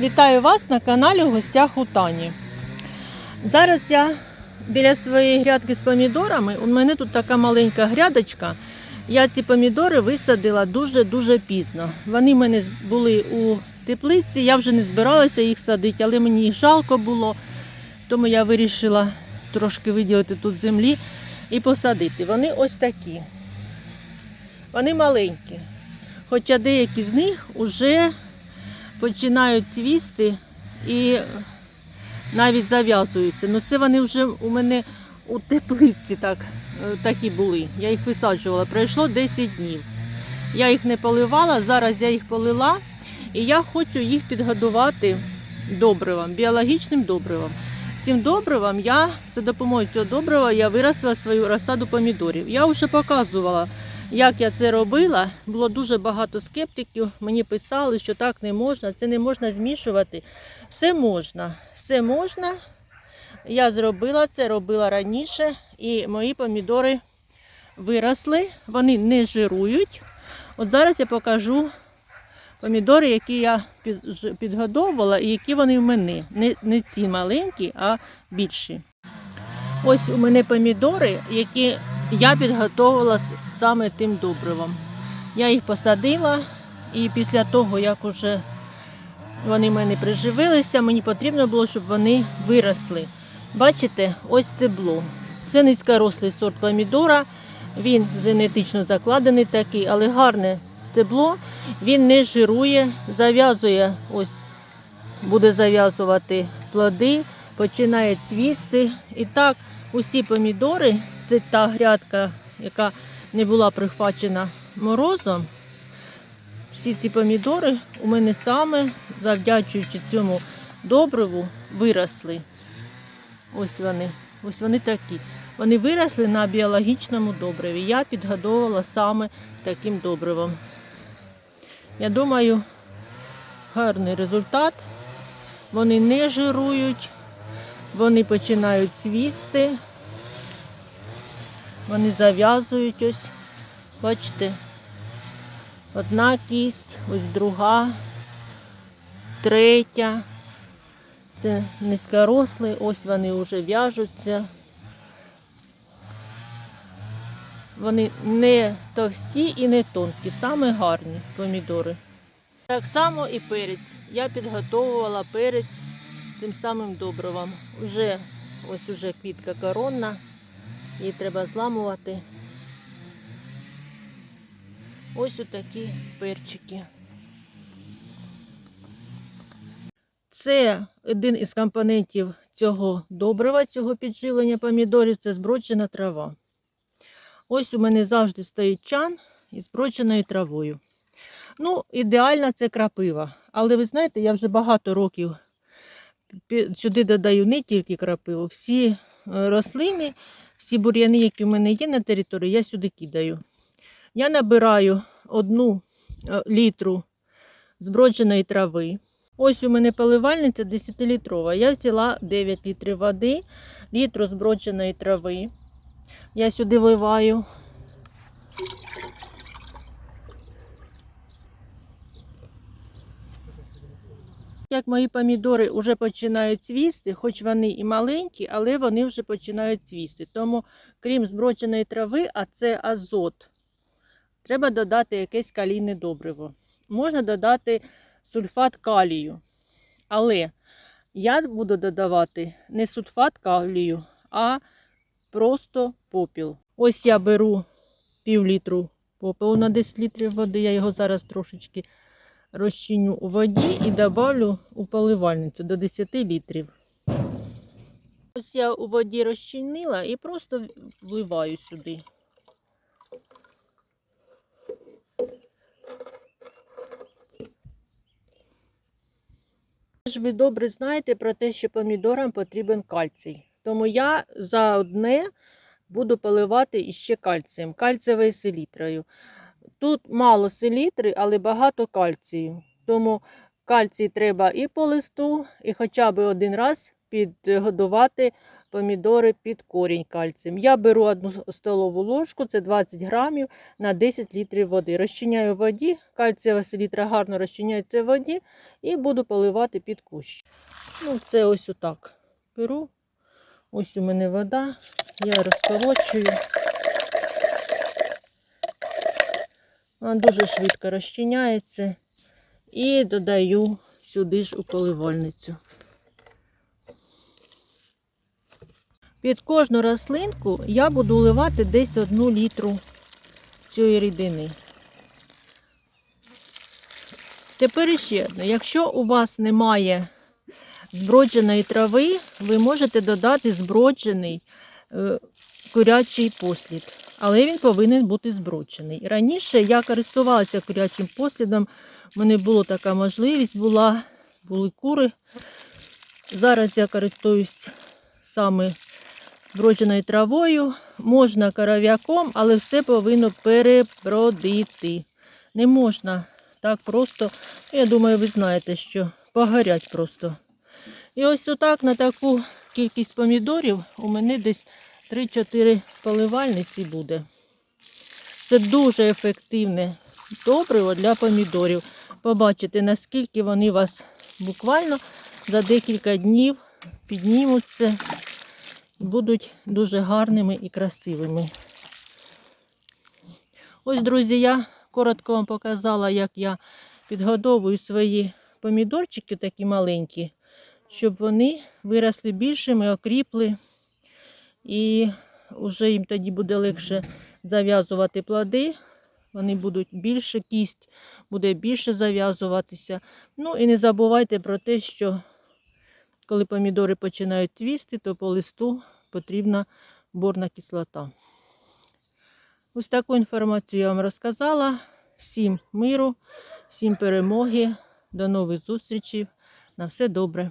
Вітаю вас на каналі в гостях у Тані. Зараз я біля своєї грядки з помідорами. У мене тут така маленька грядочка. Я ці помідори висадила дуже-дуже пізно. Вони в мене були у теплиці, я вже не збиралася їх садити, але мені їх жалко було. Тому я вирішила трошки виділити тут землі і посадити. Вони ось такі. Вони маленькі. Хоча деякі з них вже починають цвісти і навіть зав'язуються. Ну це вони вже у мене у теплиці так, е, такі були. Я їх висаджувала. Пройшло 10 днів. Я їх не поливала, зараз я їх полила і я хочу їх підгодувати добривом, біологічним добривом. Цим добривом я за допомогою цього добрива я виростила свою розсаду помідорів. Я вже показувала, як я це робила. Було дуже багато скептиків. Мені писали, що так не можна, це не можна змішувати. Все можна, все можна. Я зробила це, робила раніше, і мої помідори виросли, вони не жирують. От зараз я покажу помідори, які я підгодовувала, і які вони в мене. Не, не ці маленькі, а більші. Ось у мене помідори, які я підготовила саме тим добривом. Я їх посадила, і після того, як уже вони в мене приживилися, мені потрібно було, щоб вони виросли. Бачите, ось стебло. Це низькорослий сорт помідора. Він генетично закладений такий, але гарне стебло. Він не жирує, зав'язує, ось буде зав'язувати плоди, починає цвісти. І так, усі помідори, це та грядка, яка не була прихвачена морозом. Всі ці помідори у мене саме, завдячуючи цьому добриву, виросли. Ось вони. Ось вони такі. Вони виросли на біологічному добриві. Я підгодовувала саме таким добривом. Я думаю, гарний результат. Вони не жирують, вони починають цвісти, вони зав'язують ось. Бачите, одна кість, ось друга, третя. Це низькорослий, ось вони вже в'яжуться. Вони не товсті і не тонкі, саме гарні помідори. Так само і перець. Я підготовувала перець тим самим добривом. Уже ось уже квітка коронна, її треба зламувати. Ось отакі перчики. Це один із компонентів цього добрива, цього підживлення помідорів це зброджена трава. Ось у мене завжди стоїть чан із збродженою травою. Ну, ідеальна це крапива. Але ви знаєте, я вже багато років сюди додаю не тільки крапиву, всі е, рослини, всі бур'яни, які в мене є на території, я сюди кидаю. Я набираю одну е, літру збродженої трави. Ось у мене поливальниця 10-літрова. Я взяла 9 літрів води, літру збродженої трави. Я сюди вливаю. Як мої помідори вже починають цвісти, хоч вони і маленькі, але вони вже починають цвісти. Тому, крім збродженої трави, а це азот, треба додати якесь калійне добриво. Можна додати сульфат калію. Але я буду додавати не сульфат калію, а просто попіл. Ось я беру пів літру попелу на 10 літрів води. Я його зараз трошечки розчиню у воді і добавлю у поливальницю до 10 літрів. Ось я у воді розчинила і просто вливаю сюди. ви добре знаєте про те, що помідорам потрібен кальцій. Тому я за одне буду поливати іще кальцієм, кальцієвою селітрою. Тут мало селітри, але багато кальцію. Тому кальцій треба і по листу, і хоча б один раз підгодувати помідори під корінь кальцієм. Я беру одну столову ложку, це 20 грамів на 10 літрів води. Розчиняю воді, кальцієва селітра гарно розчиняється в воді і буду поливати під кущ. Ну, це ось отак. Беру. Ось у мене вода, я розколочую. Вона дуже швидко розчиняється. І додаю сюди ж у поливальницю. Під кожну рослинку я буду вливати десь одну літру цієї рідини. Тепер ще одне. Якщо у вас немає збродженої трави, ви можете додати зброджений е, курячий послід. Але він повинен бути зброджений. Раніше я користувалася курячим послідом, в мене була така можливість, була, були кури. Зараз я користуюсь саме збродженою травою, можна коров'яком, але все повинно перебродити. Не можна так просто, я думаю, ви знаєте, що погорять просто. І ось отак на таку кількість помідорів у мене десь 3-4 поливальниці буде. Це дуже ефективне добриво для помідорів. Побачите, наскільки вони вас буквально за декілька днів піднімуться і будуть дуже гарними і красивими. Ось, друзі, я коротко вам показала, як я підгодовую свої помідорчики такі маленькі, щоб вони виросли більшими, окріпли. І вже їм тоді буде легше зав'язувати плоди. Вони будуть більше, кість буде більше зав'язуватися. Ну і не забувайте про те, що коли помідори починають цвісти, то по листу потрібна борна кислота. Ось таку інформацію я вам розказала. Всім миру, всім перемоги, до нових зустрічей. На все добре.